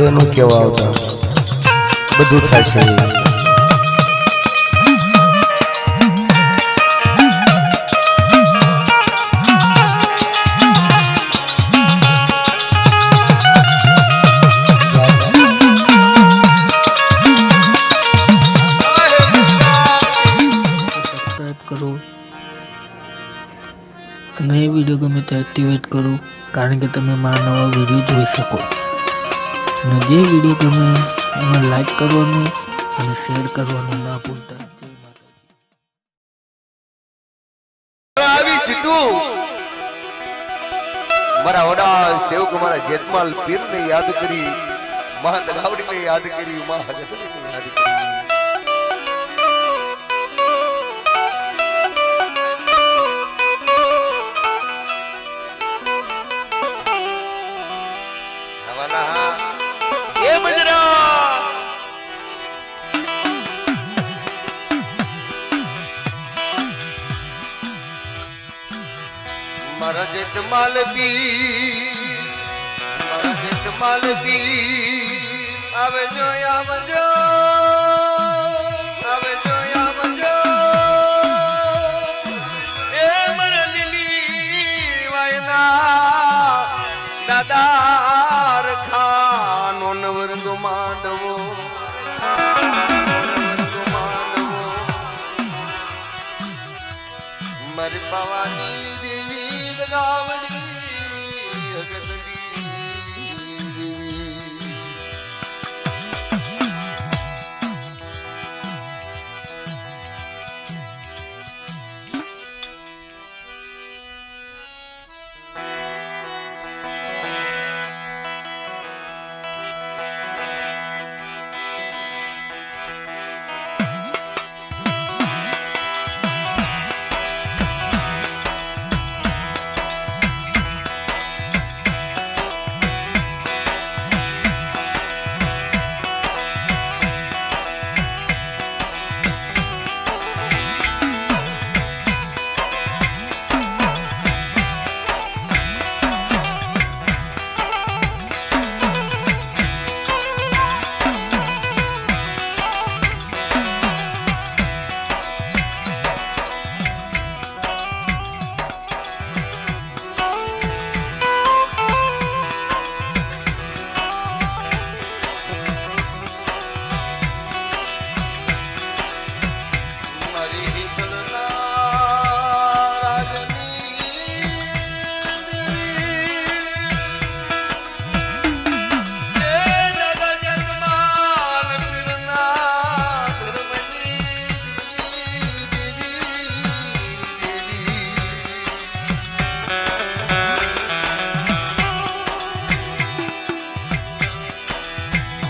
હવે એનું કેવા આવતા. બધું અને એ વીડિયો ગમે તો એક્ટિવેટ કરો, કારણ કે તમે મારા નવા વીડિયો જોઈ શકો. અને જે વીડિયો ગમે એમાં લાઈક કરવાનું અને શેર કરવાનું. ના ભૂલતા મારા વડા સેવક મારા જેતમાલ પીર ને યાદ કરી મહા દગાવડી ને યાદ કરી, મહા હજતડી ને યાદ કરી. જેત માલવી મારા જેત માલવી આવે જો આવજો આવે જો આવજો એ મારા લીલી વાયના દાદાર ખાનો નવરંગ માંડવો મારી ભવાની દેવી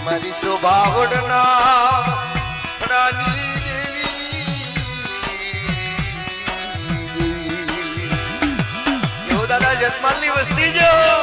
મારી શોભાવડના રાની દેવી. એવો દાદા જતમાલની વસ્તી જો.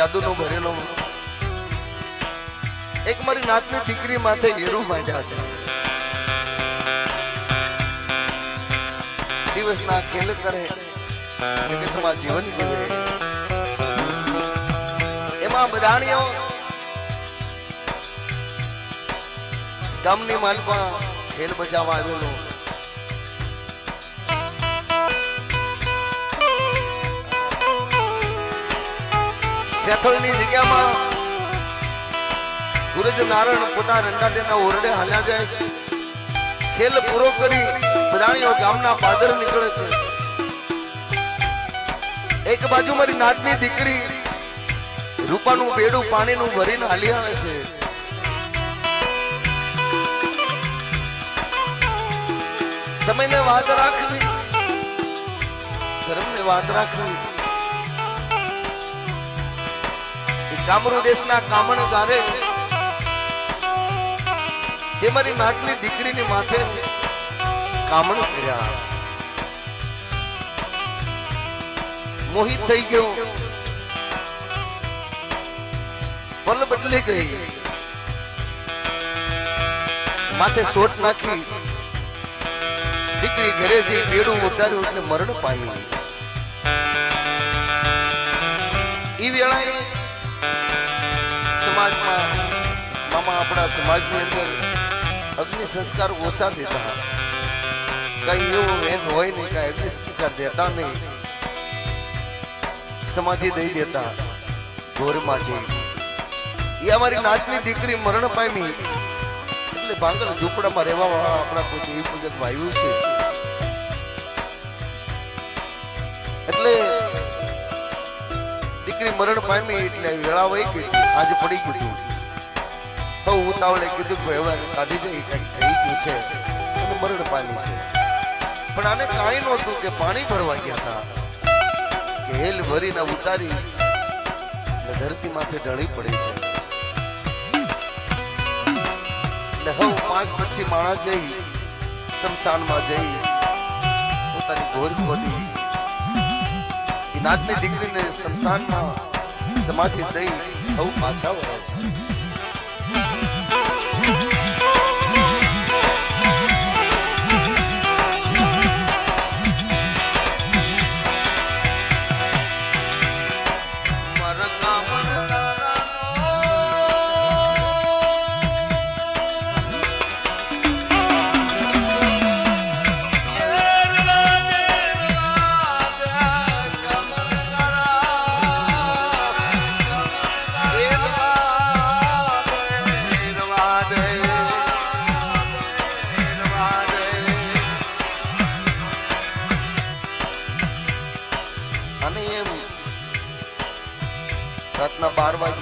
જાદુનો ભરેલો. એક મારી નાતની દીકરી માથે હીરું માંડ્યા છે. દિવસના ખેલ કરે, જગતમાં જીવન જીવે. એમાં બધાણીઓ ગામની માલમાં ખેલ બજાવવા આવેલો. શેથળની જગ્યામાં ગુરજ નારાયણ પોતા રંગાટેના ઓરડે હાલ્યા જાય છે. ખેલ પૂરો કરી બધાણીઓ ગામના પાદર નીકળે છે. એક બાજુ મારી નાતની દીકરી રૂપાનું બેડું પાણીનું ભરીને હાલી આવે છે. સમયને વાત રાખવી, ધર્મને વાત રાખવી. એ દેશના કામણ ગારે. એ મારી નાતની દીકરીની માથે કામણ કર્યા. મોહિત થઈ ગયો. પલ બદલી ગઈ. માથે સોટ નાખી. દીકરી ઘરે જઈ બેડું ઉતાર્યું એટલે મરણ પામ્યું ઈ વેળાએ સમાજમાં મામા આપણા સમાજની અંદર અગ્નિ સંસ્કાર ઓછા દેતા કઈ એવો વેદ હોય નહીં, કઈ અગ્નિ સંસ્કાર દેતા નહીં. સમાધિ દઈ દેતા ઘોરમાં જઈ એ અમારી નાતની દીકરી મરણ પામી એટલે ભાંગર ઝૂંપડામાં રહેવા આપણા કોઈ દેવી પૂજક ભાઈઓ છે. એટલે મરણ પામી એટલે વેળા વહી ગઈ. આજે પડી ગયું તો. ઉતાવળે કીધું કે હવે કાઢી જઈ કંઈક થઈ ગયું છે. અને મરણ પામી છે. પણ આને કાંઈ નહોતું કે પાણી ભરવા ગયા હતા. હેલ ભરીને ઉતારી ધરતી માથે ઢળી પડી છે. એટલે હવે પાંચ પછી માણસ જઈ, શમશાનમાં જઈ, પોતાની ઘોર એ નાતની દીકરીને શમશાનમાં સમાધિ દઈ બહુ પાછા વળે છે.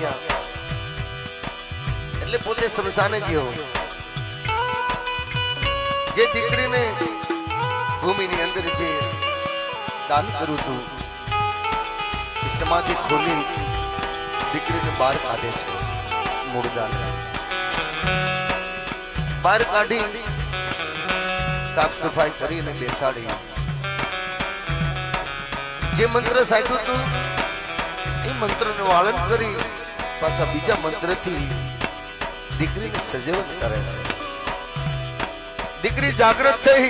વાગ્યા એટલે પોતે સ્મશાને ગયો. જે દીકરીને ભૂમિની અંદર જે દાન કર્યું હતું સમાધિ ખોલી દીકરીને બહાર કાઢે છે મૂળદાન બહાર કાઢી સાફ સફાઈ કરીને બેસાડી. જે મંત્ર સાચું હતું, એ મંત્રનું વાળન કરી પાછા બીજા મંત્રથી દીકરીને સજીવન કરે છે. દીકરી જાગૃત થઈ.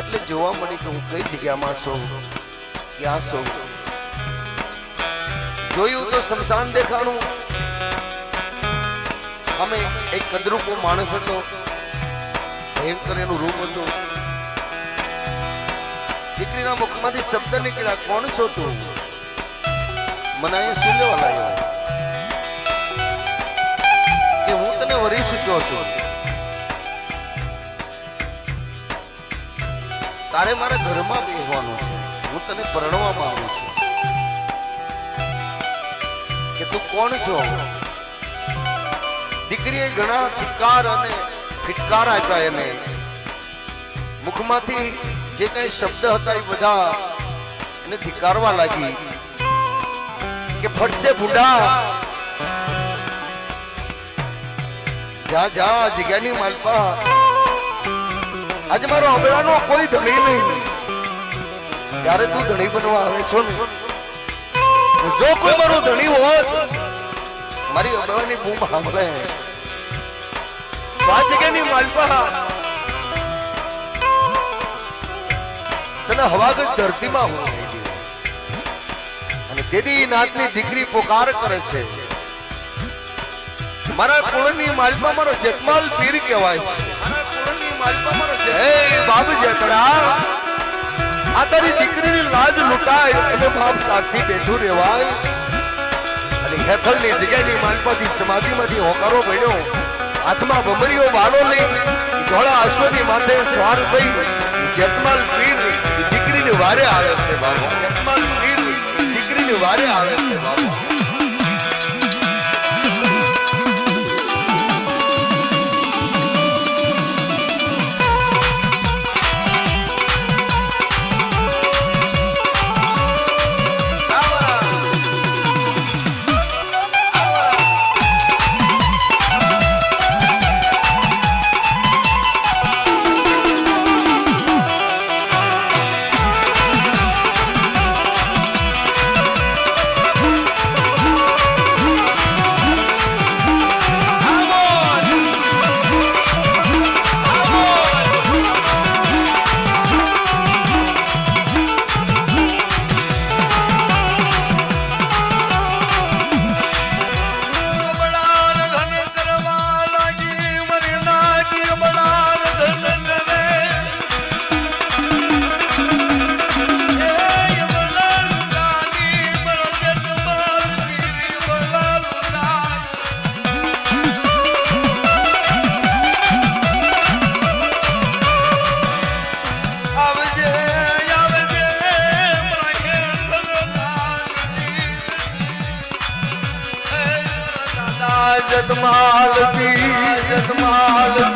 એટલે જોવા મળી કે હું કઈ જગ્યામાં છું, ક્યાં છું. જોયું તો શમશાન દેખાણું. અમે એક કદરૂપો માણસ હતો. ભયંકર એનું રૂપ હતું. દીકરીના મુખમાંથી શબ્દ નીકળ્યા, કોણ છો તું? મને અહીંયા શું લેવા કે હું તને વરી ચૂક્યો છું? તારે મારા ઘરમાં બેહવાનું છે. હું તને પરણવા માંગુ છું. કે તું કોણ છો? દીકરીએ ઘણા ધિક્કાર અને ફિટકાર આપ્યા એને. મુખમાંથી જે કઈ શબ્દ હતા એ બધા એને ધિકારવા લાગી. કે ફટશે ભૂંડા. જા જા જગ્યાની માલપા. આજે મારો અમરાનો કોઈ ધણી નહીં. ત્યારે તું ધણી બનવા આવે છો ને. જો કોઈ મારો ધણી હોત, મારી અમરાની બૂમ સાંભળે. આ જગ્યાની માલપા. તને હવાગત ધરતીમાં હું ગયો. નાથની દીકરી પોકાર કરે છે. મારા કુળની માલમાં મારો જતમાલ પીર કહેવાય છે. માલપાથી સમાધિમાંથી હોકારો ભણ્યો હાથમાં ભમરીઓ વાલો લઈ ધોળા અશ્વની માથે સ્વાર થઈ જતમાલ પીર દીકરીને વારે આવે છે બાબા. જતમાલ પીર વારે આવે. છે બાબા જતમાલ પી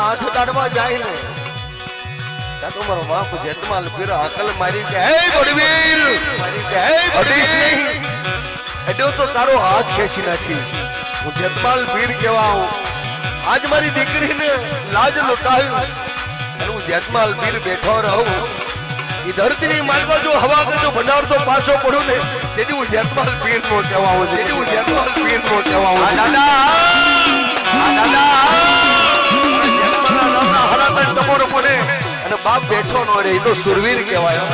હાથ અડાડવા જાય ને. ત્યાં તો મારો બાપ જેતમાલ પીર અકલ મારી કે હે બળવીર મારી કે હે અડીશ નહીં એડો તો તારો હાથ ખેંચી નાખી. હું જેતમાલ પીર કેવા આજ મારી દીકરીને લાજ લૂંટાવ્યું અને હું જેતમાલ પીર બેઠો રહું. એ ધરતીની માલમાં જો હવા જો ભંડાર તો પાછો પડું ને તેથી હું જેતમાલ પીર નો કહેવા તેથી હું જેતમાલ પીર નો કહેવા દાદા! બાપ બેઠો નો રે ઈ તો સુરવીર કહેવાય.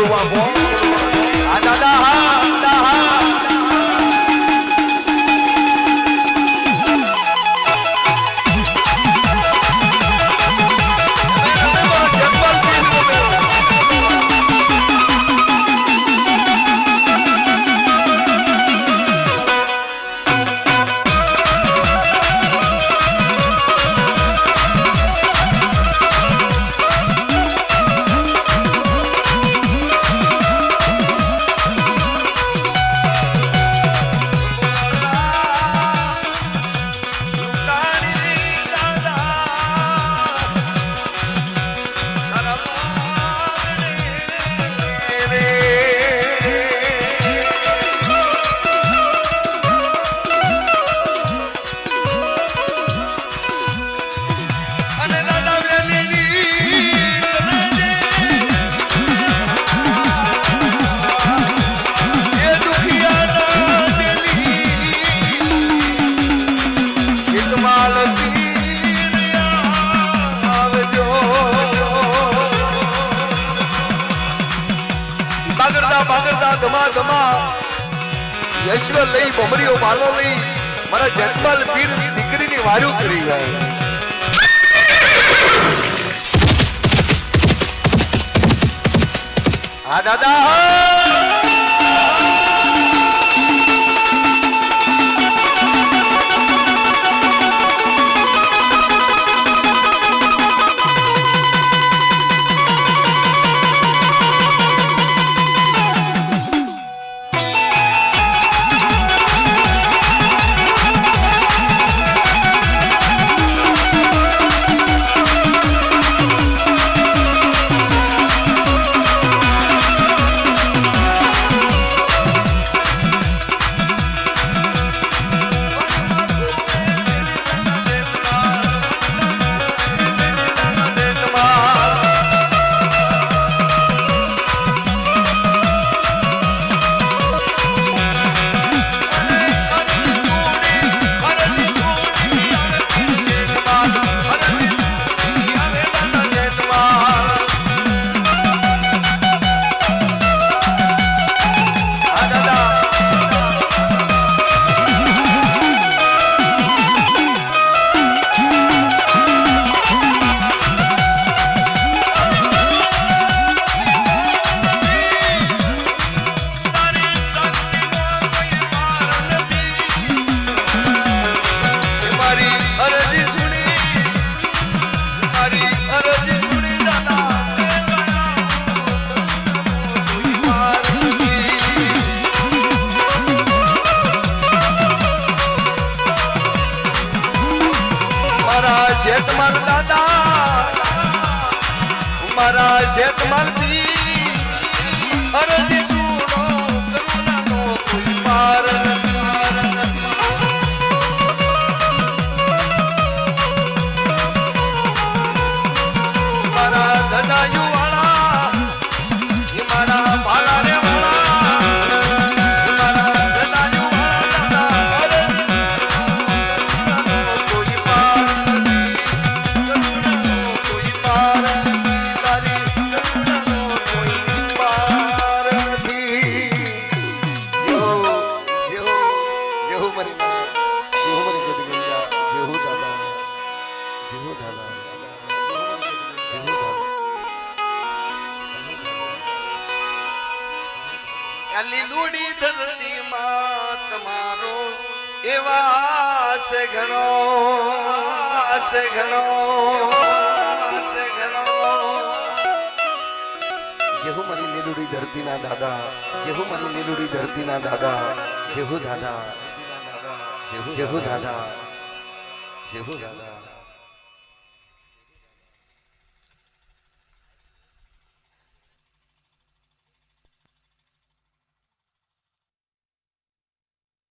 જેતમાલ બાગરદા બાગરદા ધમા ધમા યશ્વ લઈ, બમરીઓ બાલો લઈ, મારા જન્માલ પીર દીકરીની વાર્યું કરી જાય. હા, દાદા આ લીલુડી ધરતીમાં તમારો એવા છે ઘણો છે ઘણો છે ઘણો. જેહુ મારી લીલુડી ધરતીના દાદા જેહુ મારી લીલુડી ધરતીના દાદા જેહુ દાદા જેહુ દાદા જેહુ દાદા.